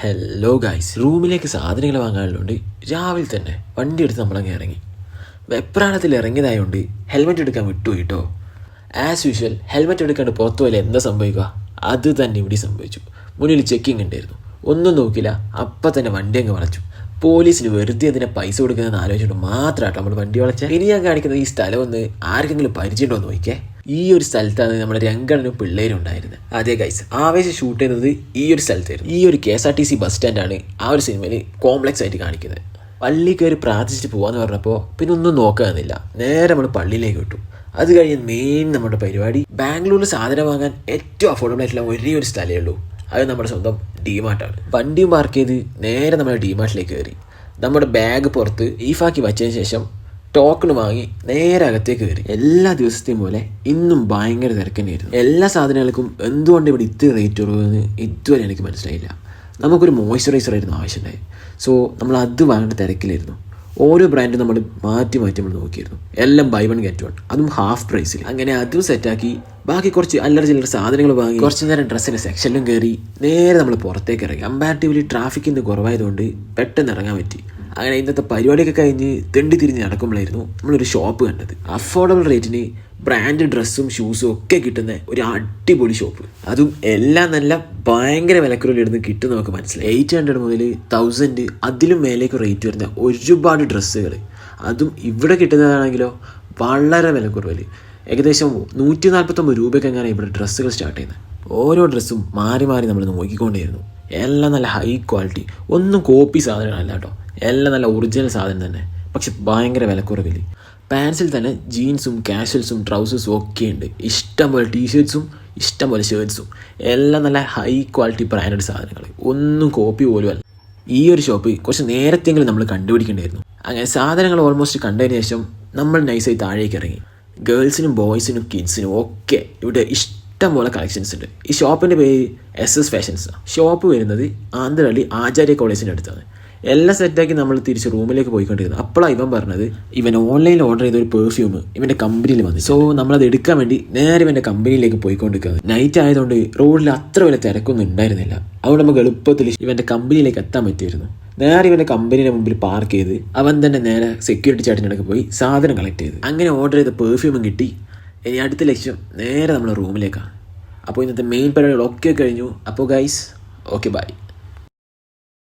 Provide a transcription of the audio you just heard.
Hello guys റൂമിലേക്ക് സാധനങ്ങൾ വാങ്ങാനുള്ളതുകൊണ്ട് രാവിലെ തന്നെ വണ്ടി എടുത്ത് നമ്മളങ്ങ് ഇറങ്ങി. വെപ്രാണത്തിൽ ഇറങ്ങിയതായതുകൊണ്ട് ഹെൽമെറ്റ് എടുക്കാൻ വിട്ടു കേട്ടോ ആസ് യൂഷ്വൽ ഹെൽമെറ്റ് എടുക്കാണ്ട് പുറത്തു പോലെ എന്താ സംഭവിക്കുക? അത് തന്നെ ഇവിടെ സംഭവിച്ചു. മുന്നിൽ ചെക്കിംഗ് ഉണ്ടായിരുന്നു. ഒന്നും നോക്കില്ല അപ്പം തന്നെ വണ്ടി അങ്ങ് വളച്ചു. പോലീസിന് വെറുതെ അതിനെ പൈസ കൊടുക്കുന്നതെന്ന് ആലോചിച്ചിട്ട് മാത്രമാട്ടോ നമ്മൾ വണ്ടി വളച്ചത് ഇനി ഞാൻ കാണിക്കുന്ന ഈ സ്ഥലം ഒന്ന് ആർക്കെങ്കിലും പരിചയമുണ്ടോ എന്ന് നോക്കിയേ ഈ ഒരു സ്ഥലത്താണ് നമ്മുടെ രംഗണ്ണനും പിള്ളേരും ഉണ്ടായിരുന്നത് അതെ ഗൈസ് ആവേശം ഷൂട്ട് ചെയ്യുന്നത് ഈ ഒരു സ്ഥലത്തായിരുന്നു. ഈ ഒരു K S R T C bus സ്റ്റാൻഡാണ് ആ ഒരു സിനിമയിൽ കോംപ്ലക്സ് ആയിട്ട് കാണിക്കുന്നത്. പള്ളി കയറി പ്രാർത്ഥിച്ചിട്ട് പോകാന്ന് പറഞ്ഞപ്പോൾ പിന്നെ ഒന്നും നോക്കാനില്ല നേരെ നമ്മൾ പള്ളിയിലേക്ക് വിട്ടു. അത് കഴിഞ്ഞ് മെയിൻ നമ്മുടെ പരിപാടി ബാംഗ്ലൂരിൽ സാധനം വാങ്ങാൻ ഏറ്റവും അഫോർഡബിൾ ആയിട്ടുള്ള ഒരേ ഒരു സ്ഥലമേ ഉള്ളൂ. അത് നമ്മുടെ സ്വന്തം ഡിമാർട്ടാണ് വണ്ടി പാർക്ക് ചെയ്ത് നേരെ നമ്മുടെ ഡിമാർട്ടിലേക്ക് കയറി. നമ്മുടെ ബാഗ് പുറത്ത് ഈഫാക്കി വച്ചതിന് ശേഷം ടോക്കൺ വാങ്ങി നേരെ അകത്തേക്ക് കയറി. എല്ലാ ദിവസത്തെയും പോലെ ഇന്നും ഭയങ്കര തിരക്കന്നെയായിരുന്നു എല്ലാ സാധനങ്ങൾക്കും എന്തുകൊണ്ട് ഇവിടെ ഇത്ര റേറ്റ് കുറവെന്ന് ഇതുവരെ എനിക്ക് മനസ്സിലായില്ല. നമുക്കൊരു മോയ്സ്ചറൈസർ ആയിരുന്നു ആവശ്യമുണ്ടായി സോ നമ്മൾ അത് വാങ്ങേണ്ട തിരക്കിലായിരുന്നു. ഓരോ ബ്രാൻഡും നമ്മൾ മാറ്റി മാറ്റി നമ്മൾ നോക്കിയിരുന്നു. എല്ലാം ബൈ വൺ ഗെറ്റ് വൺ അതും ഹാഫ് പ്രൈസിൽ അങ്ങനെ അതും സെറ്റാക്കി ബാക്കി കുറച്ച് അല്ലറ ചില്ലറ സാധനങ്ങൾ വാങ്ങി. കുറച്ച് നേരം ഡ്രസ്സിന്റെ സെക്ഷനിലും കയറി നേരെ നമ്മൾ പുറത്തേക്ക് ഇറങ്ങി. കമ്പാരിറ്റീവ്ലി ട്രാഫിക് ഇന്ന് കുറവായതുകൊണ്ട് പെട്ടെന്ന് ഇറങ്ങാൻ പറ്റി. അങ്ങനെ ഇന്നത്തെ പരിപാടിയൊക്കെ കഴിഞ്ഞ് തെണ്ടി തിരിഞ്ഞ് നടക്കുമ്പോഴായിരുന്നു നമ്മളൊരു ഷോപ്പ് കണ്ടത്. അഫോർഡബിൾ റേറ്റിന് ബ്രാൻഡ് ഡ്രസ്സും ഷൂസും ഒക്കെ കിട്ടുന്ന ഒരു അടിപൊളി ഷോപ്പ് അതും എല്ലാം നല്ല ഭയങ്കര വിലക്കുറവിലിരുന്ന് കിട്ടും നമുക്ക് മനസ്സിലായി. എയ്റ്റ് ഹൺഡ്രഡ് മുതൽ തൗസൻഡ് അതിലും മേലേക്ക് റേറ്റ് വരുന്ന ഒരുപാട് ഡ്രസ്സുകൾ അതും ഇവിടെ കിട്ടുന്നതാണെങ്കിലോ വളരെ വിലക്കുറവിൽ ഏകദേശം നൂറ്റി നാൽപ്പത്തൊമ്പത് രൂപയ്ക്ക് എങ്ങനെയാണ് ഇവിടെ ഡ്രസ്സുകൾ സ്റ്റാർട്ട് ചെയ്യുന്നത്. ഓരോ ഡ്രസ്സും മാറി മാറി നമ്മൾ നോക്കിക്കൊണ്ടേയിരുന്നു. എല്ലാം നല്ല ഹൈ ക്വാളിറ്റി ഒന്നും കോപ്പി സാധനങ്ങളല്ല കേട്ടോ. എല്ലാം നല്ല ഒറിജിനൽ സാധനം തന്നെ. പക്ഷെ ഭയങ്കര വിലക്കുറവിൽ പാൻസിൽ തന്നെ ജീൻസും കാഷ്വൽസും ട്രൗസേഴ്സും ഒക്കെ ഉണ്ട്. ഇഷ്ടം പോലെ ടീഷർട്ട്സും ഇഷ്ടം പോലെ ഷർട്ട്സും എല്ലാം നല്ല ഹൈ ക്വാളിറ്റി ബ്രാൻഡഡ് സാധനങ്ങൾ ഒന്നും കോപ്പി പോലും അല്ല. ഈ ഒരു ഷോപ്പ് കുറച്ച് നേരത്തെങ്കിലും നമ്മൾ കണ്ടുപിടിക്കേണ്ടായിരുന്നു. അങ്ങനെ സാധനങ്ങൾ ഓൾമോസ്റ്റ് കണ്ടതിന് ശേഷം നമ്മൾ നൈസായി താഴേക്ക് ഇറങ്ങി. ഗേൾസിനും ബോയ്സിനും കിഡ്സിനും ഒക്കെ ഇവിടെ ഇഷ്ടം പോലെ കളക്ഷൻസ് ഉണ്ട്. ഈ ഷോപ്പിന്റെ പേര് എസ് എസ് ഫാഷൻസ് ഷോപ്പ് വരുന്നത് ആന്ധ്രഹള്ളി ആചാര്യ കോളേജിന്റെ അടുത്താണ്. എല്ലാം സെറ്റാക്കി നമ്മൾ തിരിച്ച് റൂമിലേക്ക് പോയിക്കൊണ്ടിരുന്നത് അപ്പോഴാണ് ഇവൻ പറഞ്ഞത് ഇവൻ ഓൺലൈനിൽ ഓർഡർ ചെയ്ത ഒരു പെർഫ്യൂം ഇവന്റെ കമ്പനിയിൽ വന്നു. സോ നമ്മളത് എടുക്കാൻ വേണ്ടി നേരെ ഇവന്റെ കമ്പനിയിലേക്ക് പോയിക്കൊണ്ടിരിക്കുന്നത് നൈറ്റ് ആയതുകൊണ്ട് റോഡിൽ അത്ര വലിയ തിരക്കൊന്നും ഉണ്ടായിരുന്നില്ല. അതുകൊണ്ട് നമുക്ക് എളുപ്പത്തിൽ ഇവന്റെ കമ്പനിയിലേക്ക് എത്താൻ പറ്റിയിരുന്നു. നേരെ ഇവന്റെ കമ്പനിയുടെ മുമ്പിൽ പാർക്ക് ചെയ്ത് അവൻ തന്നെ നേരെ സെക്യൂരിറ്റി ചാട്ടിന്റെ പോയി സാധനം കളക്ട് ചെയ്ത്. അങ്ങനെ ഓർഡർ ചെയ്ത പെർഫ്യൂമും കിട്ടി. ഇനി അടുത്ത ലക്ഷ്യം. നേരെ നമ്മുടെ റൂമിലേക്കാണ് അപ്പോൾ ഇന്നത്തെ മെയിൻ പരിപാടികളൊക്കെ കഴിഞ്ഞു. അപ്പോൾ ഗൈസ് ഓക്കെ ബൈ